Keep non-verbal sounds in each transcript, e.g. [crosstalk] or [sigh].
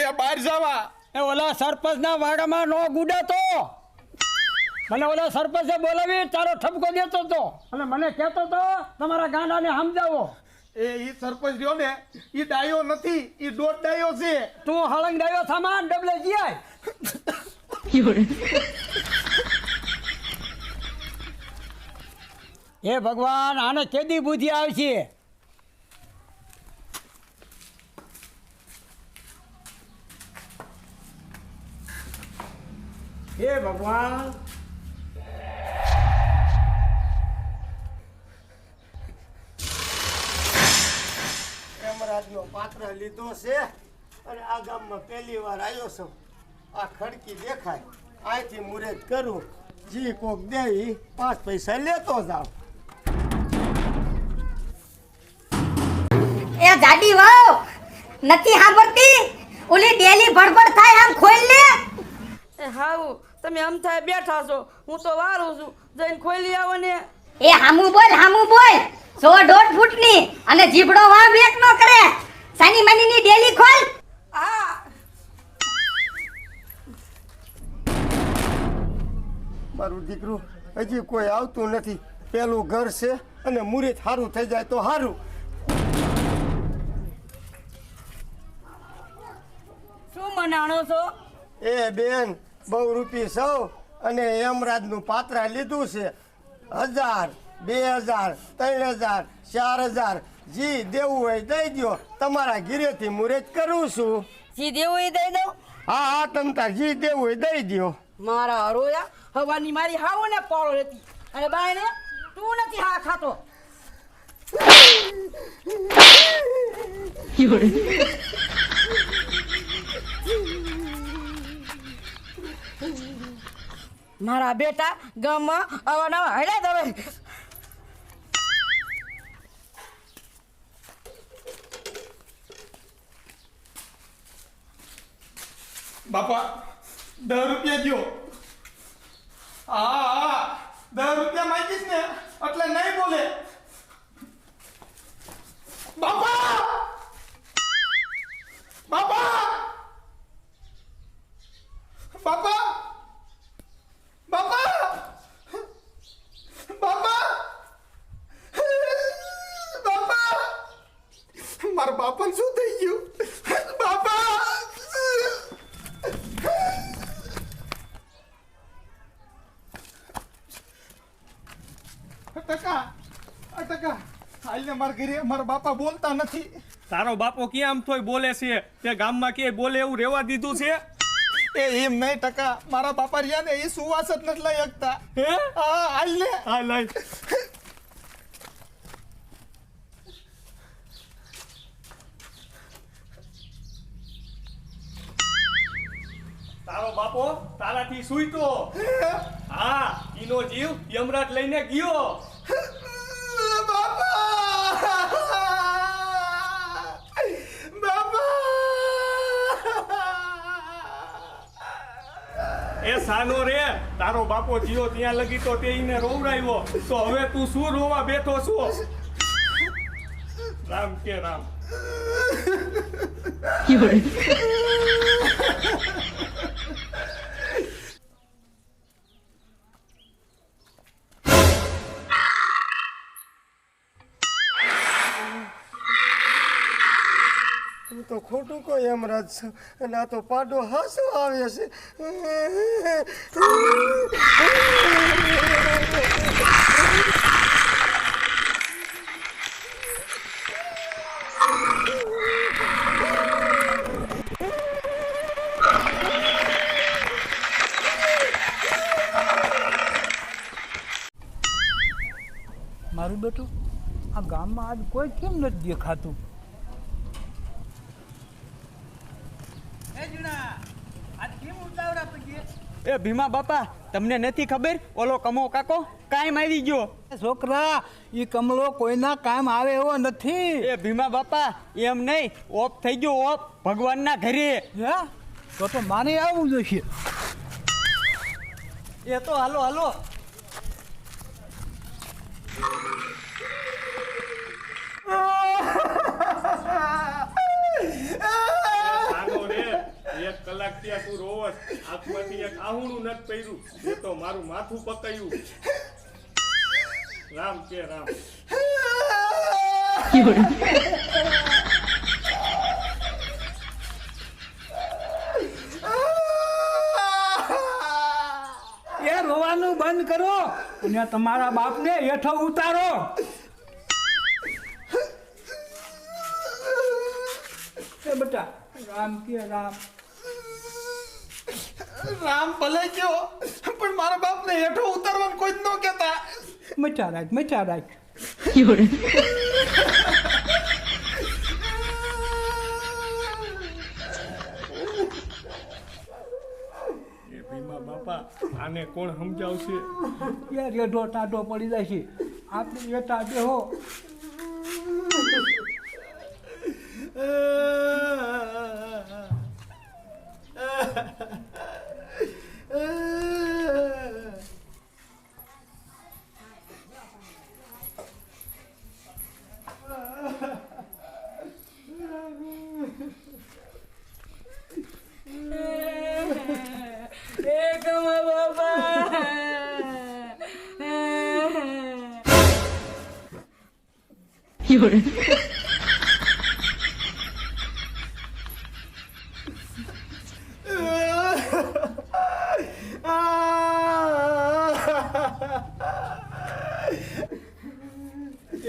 એ બહાર જવા. એ ઓલા સરપંચના વાડામાં નો ગુડે તો. મને ઓલા સરપંચે બોલાવી તારો ઠપકો દેતો તો. અને મને કહેતો તો તમારા ગાંડાને સમજાવો. એ ઈ સરપંચ રહ્યો ને ઈ ડાયો નથી ઈ દોઢ ડાયો છે. તું હળંગ ડાયો સામાન ડબલે જીયાય [laughs] હે ભગવાન આને કેદી બુદ્ધિ આવશે? હે ભગવાન. યમરાજનો પાત્ર લીધો છે અને આ ગામમાં પહેલી વાર આવ્યો છું. આ ખડકી દેખાય. અહીંથી મુરેદ કરું. જી કોક દે પાંચ પૈસા લેતો જાવ એ જાડી વાવ નથી સાંભળતી? ઓલી ડેલી ભડભડ થાય આમ ખોલ લે. એ હાઉ તમે આમ થાય બેઠા છો. હું તો વારું છું. જઈને ખોલી આવો ને. એ હામુ બોલ હામું બોલ. સો દોઢ ફૂટની અને જીભડો વાં એક નો કરે. સાની મનીની ડેલી ખોલ. આ. મારું દીકરું હજી કોઈ આવતું નથી. પેલું ઘર છે અને મુરીત સારું થઈ જાય તો સારું શું મનાણો છો? એ બેન બહુ રૂપી સૌ અને યમરાજનું પાત્રા લીધું છે. હજાર બે હજાર ત્રણ હજાર ચાર હજાર. જી દેવું હોય દઈ દ્યો. તમારા ઘીરેથી મુરેજ કરું છું. જી દેવું એ દઈ દઉં? હા હા તમતા જી દેવું હોય દઈ દ્યો. મારા હરોયા હવાની મારી હાવો ને પાળો હતી. અને બાયને તું નથી હા ખાતો. મારા બેટા ગામમાં આવા નવા તમે. બાપા, દસ રૂપિયા દ્યો. હા હા, દસ રૂપિયા માંગીશ ને, એટલે નહીં બોલે. બાપા! બાપા! બાપા બાપા બાપા બાપાને શું થઈ ગયું? બાપા! ટકા ટકા. હાલને મારા ઘરે મારા બાપા બોલતા નથી. તારો બાપો ક્યાં આમ થોય બોલે છે? તે ગામમાં કે બોલે એવું રેવા દીધું છે? એ એમ નહીં ટકા. મારા બાપા રહ્યા ને એ સુવાસ જ નથી લઈ શકતા. હે? હા હાલને. હા લઈ. તારો બાપો તારાથી સૂઈતો. હા ઈનો જીવ યમરાજ લઈને ગયો. એ સાનો રે તારો બાપો જીઓ ત્યાં લગી તો તે ઈને રોવડાવ્યો તો હવે તું શું રોવા બેઠો છો? રામ કે રામ. હું તો ખોટું કોઈ યમરાજ છું. અને આ તો પાડો હાસો આવે છે. મારું બેટું, આ ગામમાં આજ કોઈ કેમ નથી દેખાતું? એ ભીમા બાપા તમને નથી ખબર? ઓલો કમો કાકો કાયમ આવી ગયો. છોકરા એ કમલો કોઈના કામ આવે એવો નથી. એ ભીમા બાપા એમ નહીં ઓફ થઈ ગયો ઓફ. ભગવાનના ઘરે. હે? તો તો માને આવવું જોઈએ એ તો હાલો હાલો એ નથી પહેર્યું. એ તો મારું માથું પકાયું રામ કે રામ. એ રોવાનું બંધ કરો અને તમારા બાપને હેઠો ઉતારો. બેટા, રામ કે રામ. રામ ભલે ગયો પણ મારા બાપને હેઠો ઉતારવાનું કોઈ ન કહેતા. મચા રાખ મચા રાખ. એ ભીમા બાપા આને કોણ સમજાવશે? એ રેઢો ટાઢો પડી જાય છે. આપણે હેઠા ha એ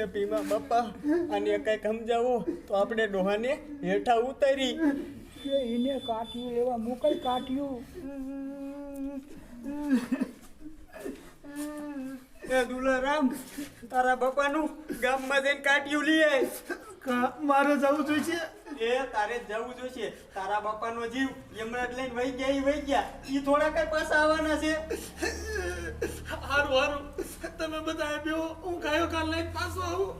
એ ભીમા બાપા અને કંઈક સમજાવો તો આપણે ડોહાને હેઠા ઉતારી. એને કાઠિયું લેવા મોકલ કાઠિયું. એ દુલારામ તારા બાપાનું ગામમાં જઈને કાટિયું લઈએ મારે જવું જોઈએ એ તારે જવું જોઈએ તારા બાપાનો જીવ યમરાજ લઈને વહી ગયા એ વહી ગયા. એ થોડા કઈ પાછા આવવાના છે. હારું હારું. તમે બધા આપ્યો હું કાયો કાલ લઈને પાછો આવું.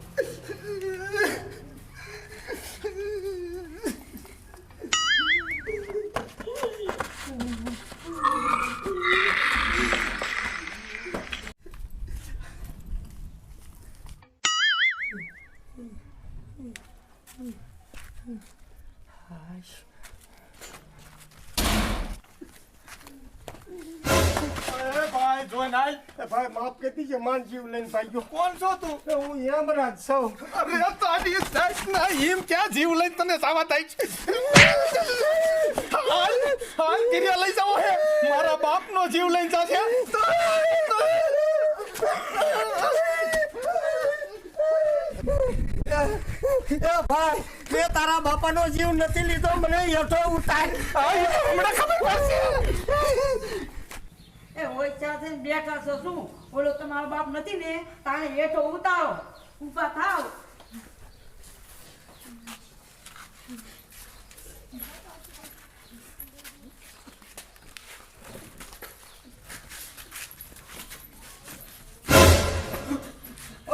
અરે ભાઈ જોઈને આય એ ભાઈ માફ કરી દીજે માન જીવ લઈને ભાગ્યો કોણ છો તું? એ હું યમરાજ સૌ અરે તારી સાઈડ ના હિમ ક્યાં જીવ લઈને તને સાવા થાય છે? હાલ હાલ ગિરિયા લઈ જાઓ હે. મારા બાપનો જીવ લઈને જાશે. એ ભાઈ મેં તારા બાપાનો જીવ નથી લીધો મને હેઠો ઉતાર. હમણાં ખબર પડશે. એ હોય ચાસે બેઠા છો શું? બોલો તમારો બાપ નથી ને? તાણે હેઠો ઉતારો. ઊભા થાવ.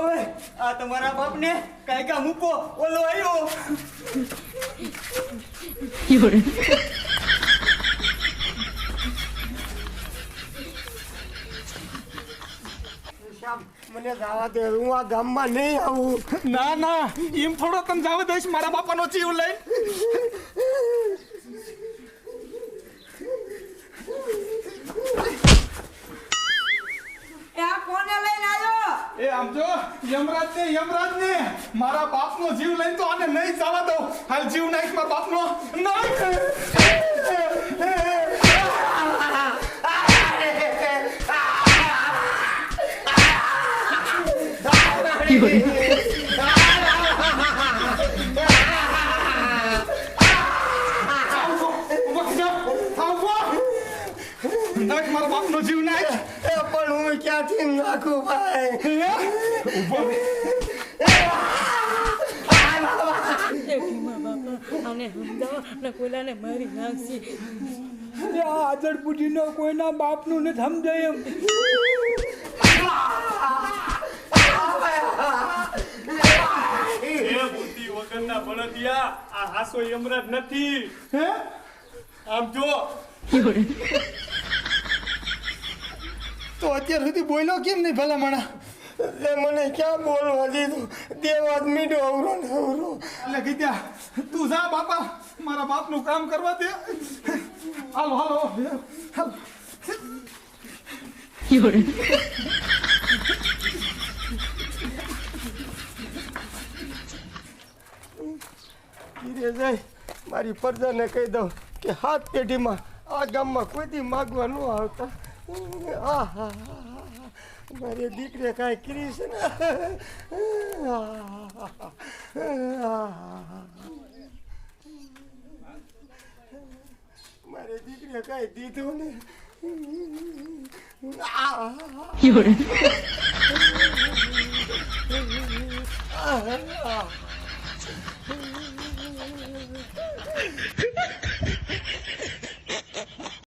ઓય આ તમારા બાપને કાંઈ કા મૂકો. ઓલો આવ્યો મને જવા દે. હું આ ગામમાં નહીં આવું. ના ના. એમ થોડો તમે જાવ દઈશ. મારા બાપાનો જીવ લઈ યમરાજ ને યમરાજ ને! મારા બાપનો જીવ લઈને તો આને નહીં જવા દઉં હાલ જીવ નાખ મારા બાપનો. નાખ મારા બાપનો જીવ નાખ. ક્યાંથી નાખું ભાઈ એ ભીમા બાપા આને ને મારી નાખશે એ આ આદળ બુદ્ધિનો કોઈના બાપનું ને સમજાય એમ. એ બુદ્ધિ વગરના બળદિયા આ હાસો યમરાજ નથી. હે? આમ જો. તો અત્યાર સુધી બોલ્યો કેમ નહીં ભલા મણા એ મને ક્યાં બોલવા દીધું દેવ આદમી ડો અવરો ને અવરો. એટલે ગીત્યા તું જા બાપા મારા બાપનું કામ કરવા દે. હાલો હાલો હાલો. ધીરે જાય મારી પરજાને કહી દઉં કે હાથ પેઢીમાં આ ગામમાં કોઈથી માગવા ન આવતા. મારી દીકરે કાંઈ કરીશ ને. મારી દીકરે કાંઈ દીધું ને. You're...